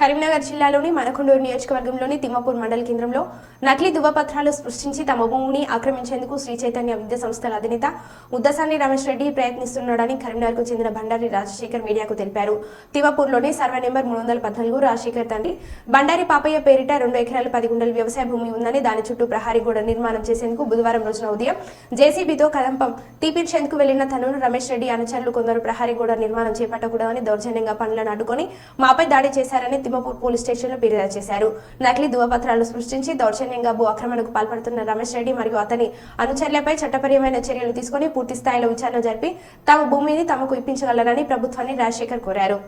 కరీంనగర్ జిల్లాలోని మనకొండూరు నియోజకవర్గంలోని తిమ్మపూర్ మండల కేంద్రంలో నకిలీ దువ్వపత్రాలు సృష్టించి తమ భూమిని ఆక్రమించేందుకు శ్రీ చైతన్య విద్యా సంస్థల అధినేత ముద్దసాని రమేష్ రెడ్డి ప్రయత్నిస్తున్నాడని కరీంనగర్కు చెందిన బండారి రాజశేఖర్ మీడియాకు తెలిపారు. తిమ్మపూర్లోని సర్వే నెంబర్ మూడు వందల పద్నాలుగు రాజశేఖర్ తండ్రి. బండారి పాపయ్య పేరిట రెండు ఎకరాలు పది గుంటల వ్యవసాయ భూమి ఉందని దాని చుట్టూ ప్రహారీ గోడ నిర్మాణం చేసేందుకు బుధవారం రోజున ఉదయం జేసీబీతో కదంపం తీపించేందుకు వెళ్ళిన తనను రమేష్ రెడ్డి అనుచరులు కొందరు ప్రహారీ గోడ నిర్మాణం చేపట్టకూడదని దౌర్జన్యంగా పనులను అడ్డుకొని మాపై దాడి చేశారని తిమ్మపూర్ పోలీస్ స్టేషన్లో ఫిర్యాదు చేశారు నకిలీ ధృవపత్రాలు సృష్టించి దౌర్జన్యంగా భూ ఆక్రమణకు పాల్పడుతున్న రమేష్ రెడ్డి మరియు అతని అనుచరులపై చట్టపరమైన చర్యలు తీసుకుని పూర్తి స్థాయిలో విచారణ జరిపి తమ భూమిని తమకు ఇప్పించగలరని ప్రభుత్వాన్ని రాజశేఖర్ కోరారు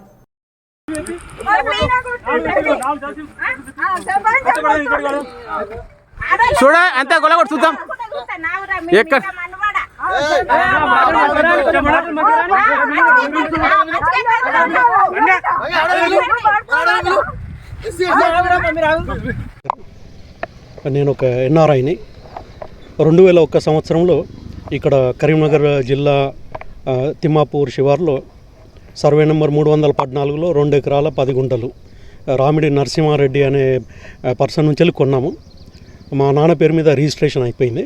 చూడ అంతా గొలగొట్టు చూద్దాం ఎక్కడ? నేను ఒక ఎన్ఆర్ఐని. రెండు వేల ఒక్క సంవత్సరంలో ఇక్కడ కరీంనగర్ జిల్లా తిమ్మాపూర్ శివార్లో సర్వే నెంబర్ మూడు వందల పద్నాలుగులో రెండు ఎకరాల పది గుంటలు రామిడి నరసింహారెడ్డి అనే పర్సన్ నుంచి వెళ్ళి కొన్నాము. మా నాన్న పేరు మీద రిజిస్ట్రేషన్ అయిపోయింది.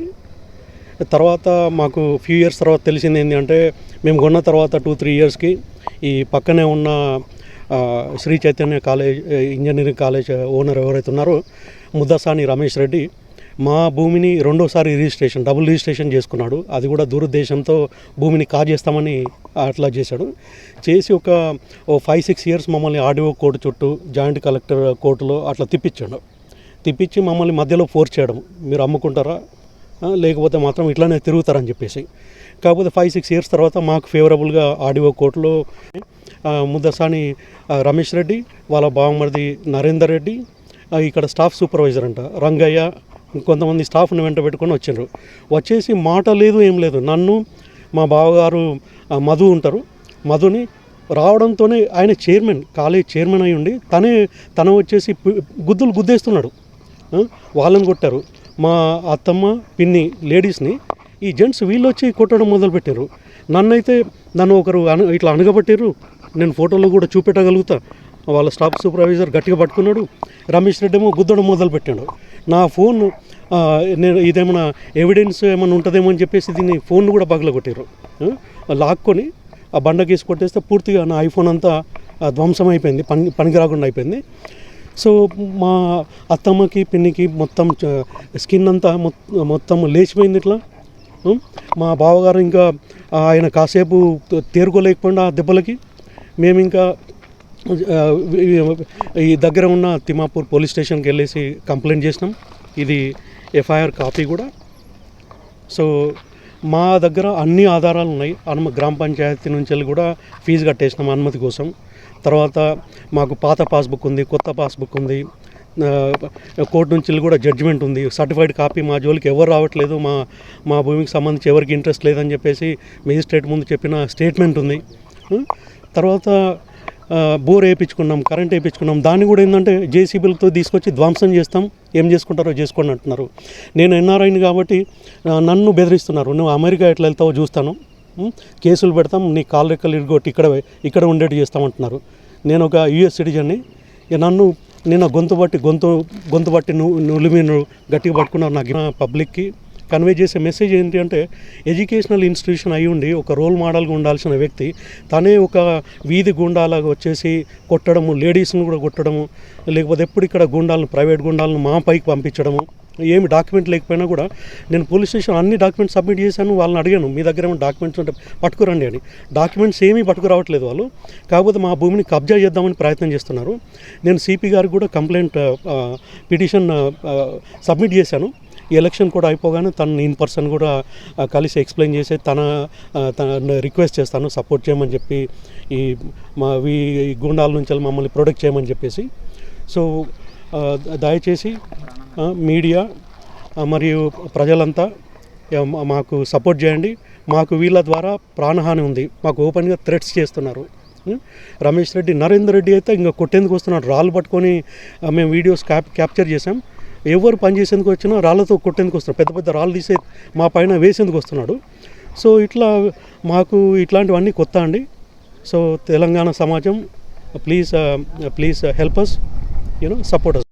తర్వాత మాకు ఫ్యూ ఇయర్స్ తర్వాత తెలిసింది ఏంటి అంటే మేము కొన్న తర్వాత టూ త్రీ ఇయర్స్కి ఈ పక్కనే ఉన్న Sri Chaitanya college engineering college owner ఎవరైతే ఉన్నారో ముద్దసాని రమేష్ రెడ్డి మా భూమిని రెండోసారి రిజిస్ట్రేషన్ డబుల్ రిజిస్ట్రేషన్ చేసుకున్నాడు. అది కూడా దురుద్దేశంతో భూమిని కాజేస్తామని అట్లా చేశాడు. చేసి ఒక ఓ ఫైవ్ సిక్స్ ఇయర్స్ మమ్మల్ని ఆర్డీఓ కోర్టు చుట్టూ జాయింట్ కలెక్టర్ కోర్టులో అట్లా తిప్పించాడు. తిప్పించి మమ్మల్ని మధ్యలో ఫోర్స్ చేయడం. మీరు అమ్ముకుంటారా? లేకపోతే మాత్రం ఇట్లానే తిరుగుతారని చెప్పేసి. కాకపోతే ఫైవ్ సిక్స్ ఇయర్స్ తర్వాత మాకు ఫేవరబుల్గా ఆడియో కోర్టులో ముద్దసాని రమేష్ రెడ్డి వాళ్ళ బావమరిది నరేందర్ రెడ్డి ఇక్కడ స్టాఫ్ సూపర్వైజర్ అంట రంగయ్య కొంతమంది స్టాఫ్ని వెంట పెట్టుకొని వచ్చిండ్రు. వచ్చేసి మాట లేదు ఏం లేదు. నన్ను మా బావగారు మధు ఉంటారు. మధుని రావడంతోనే ఆయన చైర్మన్ కాలేజ్ చైర్మన్ అయి ఉండి తనే తన వచ్చేసి గుద్దులు గుద్దేస్తున్నాడు. వాళ్ళని కొట్టారు. మా అత్తమ్మ పిన్ని లేడీస్ని ఈ జెంట్స్ వీళ్ళు వచ్చి కొట్టడం మొదలుపెట్టారు. నన్నైతే నన్ను ఒకరు అను ఇట్లా అనగబట్టారు నేను ఫోటోలో కూడా చూపెట్టగలుగుతా. వాళ్ళ స్టాఫ్ సూపర్వైజర్ గట్టిగా పట్టుకున్నాడు. రమేష్ రెడ్డి ఏమో గుద్దడం మొదలుపెట్టాడు. నా ఫోన్ నేను ఇదేమైనా ఎవిడెన్స్ ఏమైనా ఉంటుందేమో అని చెప్పేసి దీన్ని ఫోన్ కూడా పగలగొట్టారు. లాక్కొని ఆ బండకేసి కొట్టేస్తే పూర్తిగా నా ఐఫోన్ అంతా ధ్వంసం అయిపోయింది. పని పనికి రాకుండా అయిపోయింది. సో మా అత్తమ్మకి పిన్నికి మొత్తం స్కిన్ అంతా మొత్తం లేచిపోయింది ఇట్లా. మా బావగారు ఇంకా ఆయన కాసేపు తేరుకోలేకపోయినా ఆ దెబ్బలకి. మేము ఇంకా ఈ దగ్గర ఉన్న తిమాపూర్ పోలీస్ స్టేషన్కి వెళ్ళేసి కంప్లైంట్ చేసినాం. ఇది ఎఫ్ఐఆర్ కాపీ కూడా. సో మా దగ్గర అన్ని ఆధారాలు ఉన్నాయి. అనుమ గ్రామ పంచాయతీ నుంచి వెళ్ళి కూడా ఫీజు కట్టేసినాం అనుమతి కోసం. తర్వాత మాకు పాత పాస్బుక్ ఉంది కొత్త పాస్బుక్ ఉంది. కోర్టు నుంచి వెళ్ళి కూడా జడ్జిమెంట్ ఉంది. సర్టిఫైడ్ కాపీ మా జోలికి ఎవరు రావట్లేదు. మా మా భూమికి సంబంధించి ఎవరికి ఇంట్రెస్ట్ లేదని చెప్పేసి మేజిస్ట్రేట్ ముందు చెప్పిన స్టేట్మెంట్ ఉంది. తర్వాత బోర్ వేయించుకున్నాం కరెంట్ వేయించుకున్నాం. దాన్ని కూడా ఏంటంటే జేసీబీలతో తీసుకొచ్చి ధ్వంసం చేస్తాం. ఏం చేసుకుంటారో చేసుకోండి అంటున్నారు. నేను ఎన్ఆర్ఐని కాబట్టి నన్ను బెదిరిస్తున్నారు. నువ్వు అమెరికా ఎట్లా వెళ్తావో చూస్తాను. కేసులు పెడతాం. నీ కాలు రెక్కలు ఇరుగొట్టి ఇక్కడ ఇక్కడ ఉండేట్టు చేస్తామంటున్నారు నేను ఒక యుఎస్ సిటిజన్ని. నన్ను నేను గొంతు బట్టి గొంతు గొంతు బట్టి నువ్వు నువ్వు గట్టిగా పట్టుకున్నారు. నాకు పబ్లిక్కి కన్వే చేసే మెసేజ్ ఏంటి అంటే ఎడ్యుకేషనల్ ఇన్స్టిట్యూషన్ అయి ఉండి ఒక రోల్ మోడల్గా ఉండాల్సిన వ్యక్తి తనే ఒక వీధి గుండాలాగా వచ్చేసి కొట్టడము లేడీస్ని కూడా కొట్టడము లేకపోతే ఎప్పుడు ఇక్కడ గుండాలను ప్రైవేట్ గుండాలను మా పైకి పంపించడము ఏమి డాక్యుమెంట్ లేకపోయినా కూడా నేను పోలీస్ స్టేషన్ అన్ని డాక్యుమెంట్స్ సబ్మిట్ చేశాను వాళ్ళని అడిగాను మీ దగ్గర ఏమైనా డాక్యుమెంట్స్ ఉంటే పట్టుకురండి అని. డాక్యుమెంట్స్ ఏమీ పట్టుకురావట్లేదు వాళ్ళు. కాకపోతే మా భూమిని కబ్జా చేద్దామని ప్రయత్నం చేస్తున్నారు. నేను సిపి గారికి కూడా కంప్లైంట్ పిటిషన్ సబ్మిట్ చేశాను. ఎలక్షన్ కూడా అయిపోగానే తను ఇన్ పర్సన్ కూడా కలిసి ఎక్స్ప్లెయిన్ చేసి తన తన రిక్వెస్ట్ చేస్తాను సపోర్ట్ చేయమని చెప్పి ఈ మా ఈ గుండాల నుంచి మమ్మల్ని ప్రొటెక్ట్ చేయమని చెప్పేసి. సో దయచేసి మీడియా మరియు ప్రజలంతా మాకు సపోర్ట్ చేయండి. మాకు వీళ్ళ ద్వారా ప్రాణహాని ఉంది. మాకు ఓపెన్గా థ్రెట్స్ చేస్తున్నారు. రమేష్ రెడ్డి నరేందర్ రెడ్డి అయితే ఇంకా కొట్టేందుకు వస్తున్నాడు. రాళ్ళు పట్టుకొని మేము వీడియోస్ క్యాప్ క్యాప్చర్ చేసాం ఎవరు పని చేసేందుకు వచ్చినా రాళ్ళతో కొట్టేందుకు వస్తున్నాడు పెద్ద పెద్ద రాళ్ళు తీసే మా పైన వేసేందుకు వస్తున్నాడు. సో ఇట్లా మాకు ఇట్లాంటివన్నీ కొత్త అండి. సో తెలంగాణ సమాజం please please help us you know support